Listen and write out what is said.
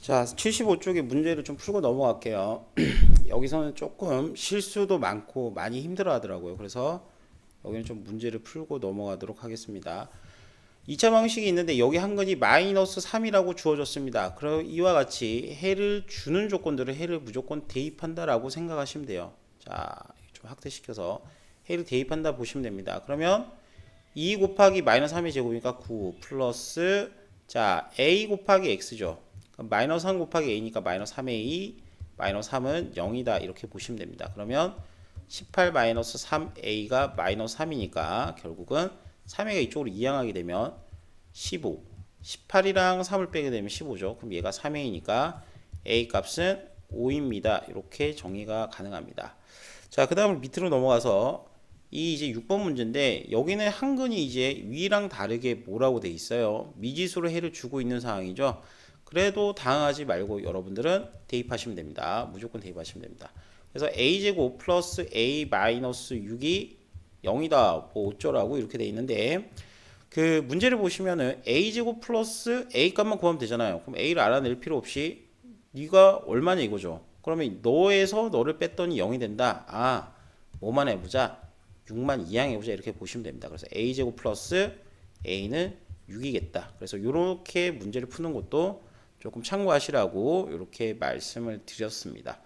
자, 75쪽의 문제를 좀 풀고 넘어갈게요. 여기서는 조금 실수도 많고 많이 힘들어 하더라고요. 그래서 여기는 좀 문제를 풀고 넘어가도록 하겠습니다. 2차 방식이 있는데 여기 한 건이 마이너스 3이라고 주어졌습니다. 그럼 이와 같이 해를 주는 조건들을 해를 무조건 대입한다라고 생각하시면 돼요. 자, 좀 확대시켜서 해를 대입한다 보시면 됩니다. 그러면 2 곱하기 마이너스 3의 제곱이니까 9 플러스 자 a 곱하기 x죠. 마이너스 3 곱하기 a니까 마이너스 3a 마이너스 3은 0이다 이렇게 보시면 됩니다. 그러면 18 마이너스 3a가 마이너스 3이니까 결국은 3a가 이쪽으로 이항하게 되면 15 18이랑 3을 빼게 되면 15죠. 그럼 얘가 3a니까 a 값은 5입니다. 이렇게 정의가 가능합니다. 자, 그 다음으로 밑으로 넘어가서 이 이제 6번 문제인데 여기는 한근이 이제 위랑 다르게 뭐라고 돼 있어요. 미지수로 해를 주고 있는 상황이죠. 그래도 당하지 말고 여러분들은 대입하시면 됩니다. 무조건 대입하시면 됩니다. 그래서 a제곱 플러스 a 마이너스 6이 0이다. 뭐 어쩌라고 이렇게 돼 있는데 그 문제를 보시면은 a제곱 플러스 a 값만 구하면 되잖아요. 그럼 a를 알아낼 필요 없이 네가 얼마냐 이거죠. 그러면 너에서 너를 뺐더니 0이 된다. 아, 뭐만 해보자. 6만 이항 해보자 이렇게 보시면 됩니다. 그래서 a제곱 플러스 a는 6이겠다. 그래서 이렇게 문제를 푸는 것도 조금 참고하시라고 이렇게 말씀을 드렸습니다.